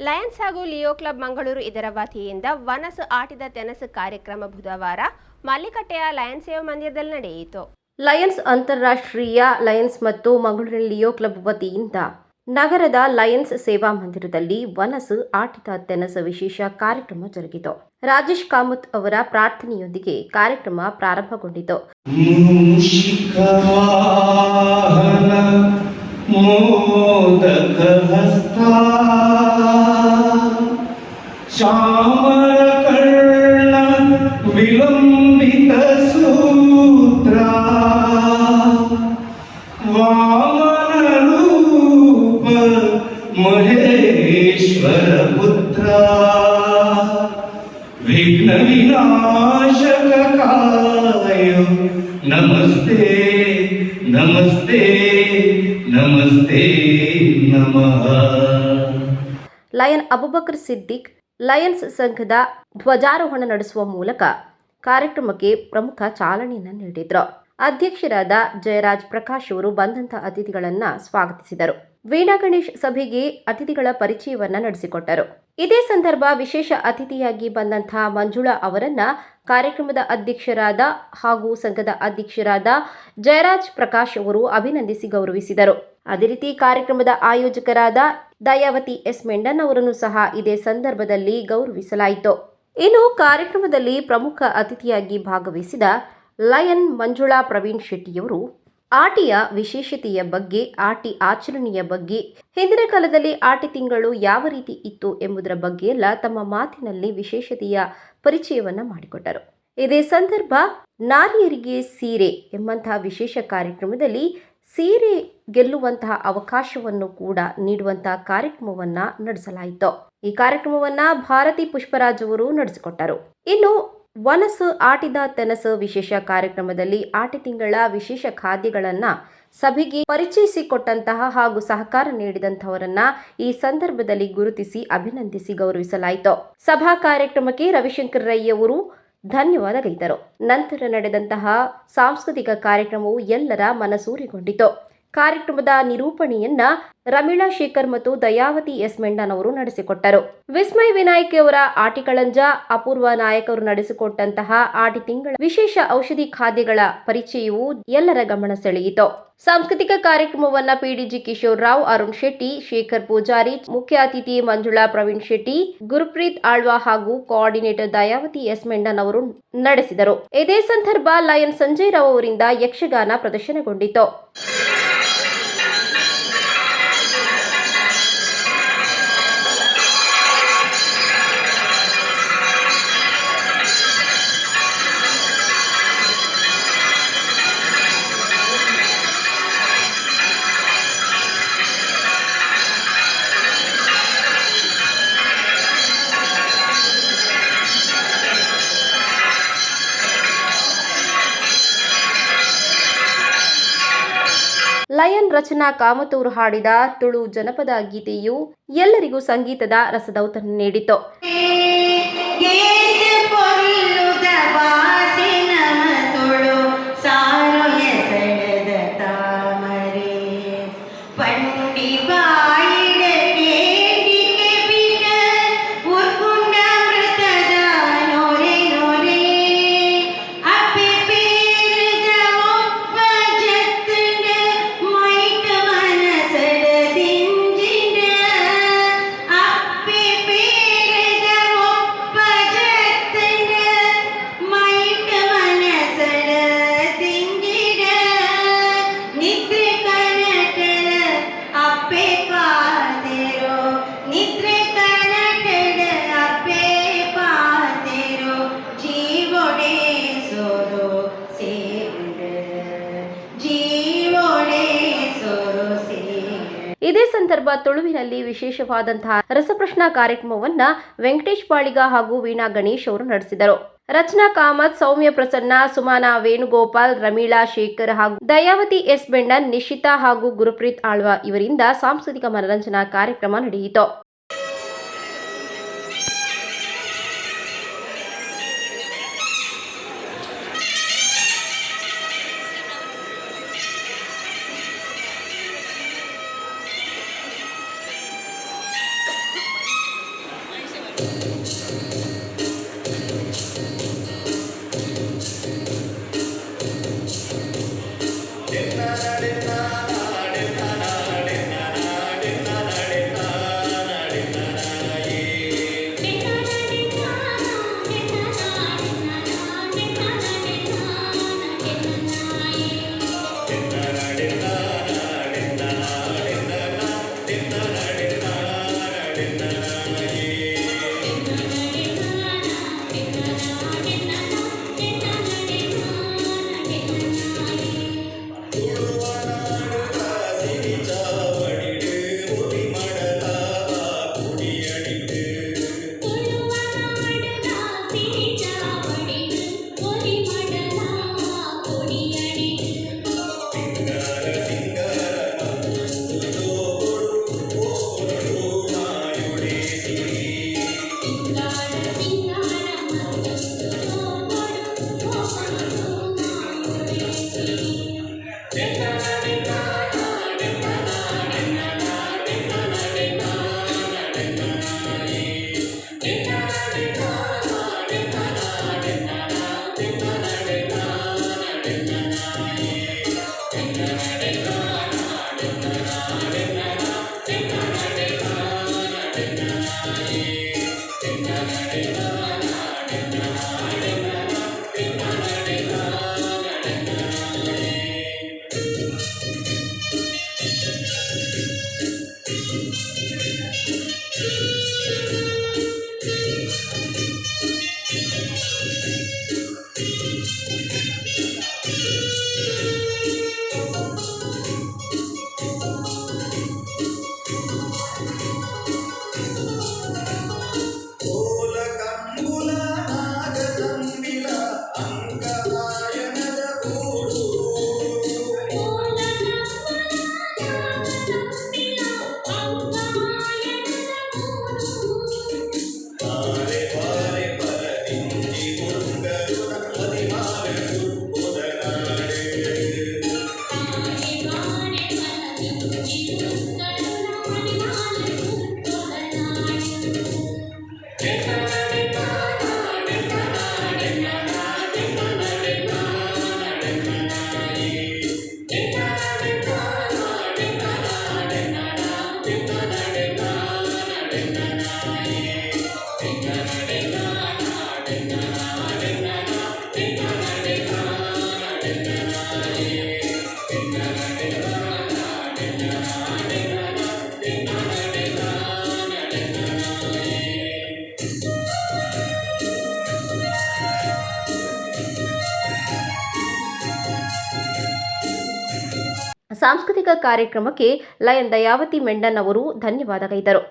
Lions ಹಾಗೂ Leo club Mangaluru ಇದರ ವತಿಯಿಂದ ವನಸು ಆಟಿದ ತೆನಸು ಕಾರ್ಯಕ್ರಮ ಬುಧವಾರ ಮಲ್ಲಿಕಟ್ಟೆಯ ಲಯನ್ಸ್ ಸೇವಾ ಮಂದಿರದಲ್ಲಿ ನಡೆಯಿತು. ಲಯನ್ಸ್ ಅಂತಾರಾಷ್ಟ್ರೀಯ ಲಯನ್ಸ್ ಮತ್ತು ಮಂಗಳೂರಿನ ಲಿಯೋ ಕ್ಲಬ್ ವತಿಯಿಂದ ನಗರದ ಲಯನ್ಸ್ ಸೇವಾ ಮಂದಿರದಲ್ಲಿ ವನಸು ಆಟಿದ ತೆನಸು ವಿಶೇಷ ಕಾರ್ಯಕ್ರಮ ಜರುಗಿತು. ರಾಜೇಶ್ ಕಾಮತ್ ಅವರ ಪ್ರಾರ್ಥನೆಯೊಂದಿಗೆ ಕಾರ್ಯಕ್ರಮ ಪ್ರಾರಂಭಗೊಂಡಿತು. मोदक हस्ता श्यामकर्ण विलंबित सूत्रा वामन रूप महेश्वर पुत्रा विघ्न विनाशक काय नमस्ते। ನಮಸ್ತೆ ನಮಸ್ತೆ, ನಮಃ. ಲಯನ್ ಅಬುಬಕರ್ ಸಿದ್ದಿಕ್, ಲಯನ್ಸ್ ಸಂಘದ ಧ್ವಜಾರೋಹಣ ನಡೆಸುವ ಮೂಲಕ ಕಾರ್ಯಕ್ರಮಕ್ಕೆ ಪ್ರಮುಖ ಚಾಲನೆಯನ್ನು ನೀಡಿದರು. ಅಧ್ಯಕ್ಷರಾದ ಜಯರಾಜ್ ಪ್ರಕಾಶ್ ಅವರು ಬಂದಂಥ ಅತಿಥಿಗಳನ್ನು ಸ್ವಾಗತಿಸಿದರು. ವೀಣಾ ಗಣೇಶ್ ಸಭೆಗೆ ಅತಿಥಿಗಳ ಪರಿಚಯವನ್ನ ನಡೆಸಿಕೊಟ್ಟರು. ಇದೇ ಸಂದರ್ಭ ವಿಶೇಷ ಅತಿಥಿಯಾಗಿ ಬಂದಂತಹ ಮಂಜುಳಾ ಅವರನ್ನ ಕಾರ್ಯಕ್ರಮದ ಅಧ್ಯಕ್ಷರಾದ ಹಾಗೂ ಸಂಘದ ಅಧ್ಯಕ್ಷರಾದ ಜಯರಾಜ್ ಪ್ರಕಾಶ್ ಅವರು ಅಭಿನಂದಿಸಿ ಗೌರವಿಸಿದರು. ಅದೇ ರೀತಿ ಕಾರ್ಯಕ್ರಮದ ಆಯೋಜಕರಾದ ದಯಾವತಿ ಎಸ್ ಮೆಂಡನ್ ಅವರನ್ನು ಸಹ ಇದೇ ಸಂದರ್ಭದಲ್ಲಿ ಗೌರವಿಸಲಾಯಿತು. ಇನ್ನು ಕಾರ್ಯಕ್ರಮದಲ್ಲಿ ಪ್ರಮುಖ ಅತಿಥಿಯಾಗಿ ಭಾಗವಹಿಸಿದ ಲಯನ್ ಮಂಜುಳಾ ಪ್ರವೀಣ್ ಶೆಟ್ಟಿಯವರು ಆಟಿಯ ವಿಶೇಷತೆಯ ಬಗ್ಗೆ, ಆಟಿ ಆಚರಣೆಯ ಬಗ್ಗೆ, ಹಿಂದಿನ ಕಾಲದಲ್ಲಿ ಆಟಿ ತಿಂಗಳು ಯಾವ ರೀತಿ ಇತ್ತು ಎಂಬುದರ ಬಗ್ಗೆ ಎಲ್ಲ ತಮ್ಮ ಮಾತಿನಲ್ಲಿ ವಿಶೇಷತೆಯ ಪರಿಚಯವನ್ನ ಮಾಡಿಕೊಟ್ಟರು. ಇದೇ ಸಂದರ್ಭ ನಾರಿಯರಿಗೆ ಸೀರೆ ಎಂಬಂತಹ ವಿಶೇಷ ಕಾರ್ಯಕ್ರಮದಲ್ಲಿ ಸೀರೆ ಗೆಲ್ಲುವಂತಹ ಅವಕಾಶವನ್ನು ಕೂಡ ನೀಡುವಂತಹ ಕಾರ್ಯಕ್ರಮವನ್ನ ನಡೆಸಲಾಯಿತು. ಈ ಕಾರ್ಯಕ್ರಮವನ್ನ ಭಾರತಿ ಪುಷ್ಪರಾಜ್ ಅವರು ನಡೆಸಿಕೊಟ್ಟರು. ಇನ್ನು ವನಸು ಆಟಿದ ತನಸು ವಿಶೇಷ ಕಾರ್ಯಕ್ರಮದಲ್ಲಿ ಆಟಿ ತಿಂಗಳ ವಿಶೇಷ ಖಾದ್ಯಗಳನ್ನ ಸಭೆಗೆ ಪರಿಚಯಿಸಿಕೊಟ್ಟಂತಹ ಹಾಗೂ ಸಹಕಾರ ನೀಡಿದಂತಹವರನ್ನ ಈ ಸಂದರ್ಭದಲ್ಲಿ ಗುರುತಿಸಿ ಅಭಿನಂದಿಸಿ ಗೌರವಿಸಲಾಯಿತು. ಸಭಾ ಕಾರ್ಯಕ್ರಮಕ್ಕೆ ರವಿಶಂಕರ್ ರೈಯವರು ಧನ್ಯವಾದ ಗೈದರು ನಂತರ ನಡೆದಂತಹ ಸಾಂಸ್ಕೃತಿಕ ಕಾರ್ಯಕ್ರಮವು ಎಲ್ಲರ ಮನಸೂರೆಗೊಂಡಿತು. ಕಾರ್ಯಕ್ರಮದ ನಿರೂಪಣೆಯನ್ನ ರಮೀಳಾ ಶೇಖರ್ ಮತ್ತು ದಯಾವತಿ ಎಸ್ ಮೆಂಡನ್ ಅವರು ನಡೆಸಿಕೊಟ್ಟರು. ವಿಸ್ಮಯ್ ವಿನಾಯಕ್ ಅವರ ಆಟಿಕಳಂಜ ಅಪೂರ್ವ ನಾಯಕ್ ಅವರು ನಡೆಸಿಕೊಟ್ಟಂತಹ ಆಟಿ ತಿಂಗಳ ವಿಶೇಷ ಔಷಧಿ ಖಾದ್ಯಗಳ ಪರಿಚಯವು ಎಲ್ಲರ ಗಮನ ಸೆಳೆಯಿತು. ಸಾಂಸ್ಕೃತಿಕ ಕಾರ್ಯಕ್ರಮವನ್ನ ಪಿಡಿಜಿ ಕಿಶೋರ್ ರಾವ್, ಅರುಣ್ ಶೆಟ್ಟಿ, ಶೇಖರ್ ಪೂಜಾರಿ, ಮುಖ್ಯ ಅತಿಥಿ ಮಂಜುಳಾ ಪ್ರವೀಣ್ ಶೆಟ್ಟಿ, ಗುರುಪ್ರೀತ್ ಆಳ್ವಾ ಹಾಗೂ ಕೋಆರ್ಡಿನೇಟರ್ ದಯಾವತಿ ಎಸ್ ಮೆಂಡನ್ ಅವರು ನಡೆಸಿದರು. ಇದೇ ಸಂದರ್ಭ ಲಯನ್ ಸಂಜಯ್ ರಾವ್ ಅವರಿಂದ ಯಕ್ಷಗಾನ ಪ್ರದರ್ಶನಗೊಂಡಿತು. ಲಯನ್ ರಚನಾ ಕಾಮತೂರು ಹಾಡಿದ ತುಳು ಜನಪದ ಗೀತೆಯು ಎಲ್ಲರಿಗೂ ಸಂಗೀತದ ರಸದೌತನ್ನು ನೀಡಿತು. ಇದೇ ಸಂದರ್ಭ ತುಳುವಿನಲ್ಲಿ ವಿಶೇಷವಾದಂತಹ ರಸಪ್ರಶ್ನಾ ಕಾರ್ಯಕ್ರಮವನ್ನ ವೆಂಕಟೇಶ್ ಬಾಳಿಗ ಹಾಗೂ ವೀಣಾ ಗಣೇಶ್ ಅವರು ನಡೆಸಿದರು. ರಚನಾ ಕಾಮತ್, ಸೌಮ್ಯ ಪ್ರಸನ್ನ, ಸುಮಾನ ವೇಣುಗೋಪಾಲ್, ರಮೀಳಾ ಶೇಖರ್ ಹಾಗೂ ದಯಾವತಿ ಎಸ್ ಬೆಂಡನ್ ನಿಶಿತಾ ಹಾಗೂ ಗುರುಪ್ರೀತ್ ಆಳ್ವಾ ಇವರಿಂದ ಸಾಂಸ್ಕೃತಿಕ ಮನರಂಜನಾ ಕಾರ್ಯಕ್ರಮ ನಡೆಯಿತು. Did not, did not, did not. Amém. ಸಾಂಸ್ಕೃತಿಕ ಕಾರ್ಯಕ್ರಮಕ್ಕೆ ಲಯನ್ ದಯಾವತಿ ಮೆಂಡನ್ ಅವರು ಧನ್ಯವಾದ ಗೈದರು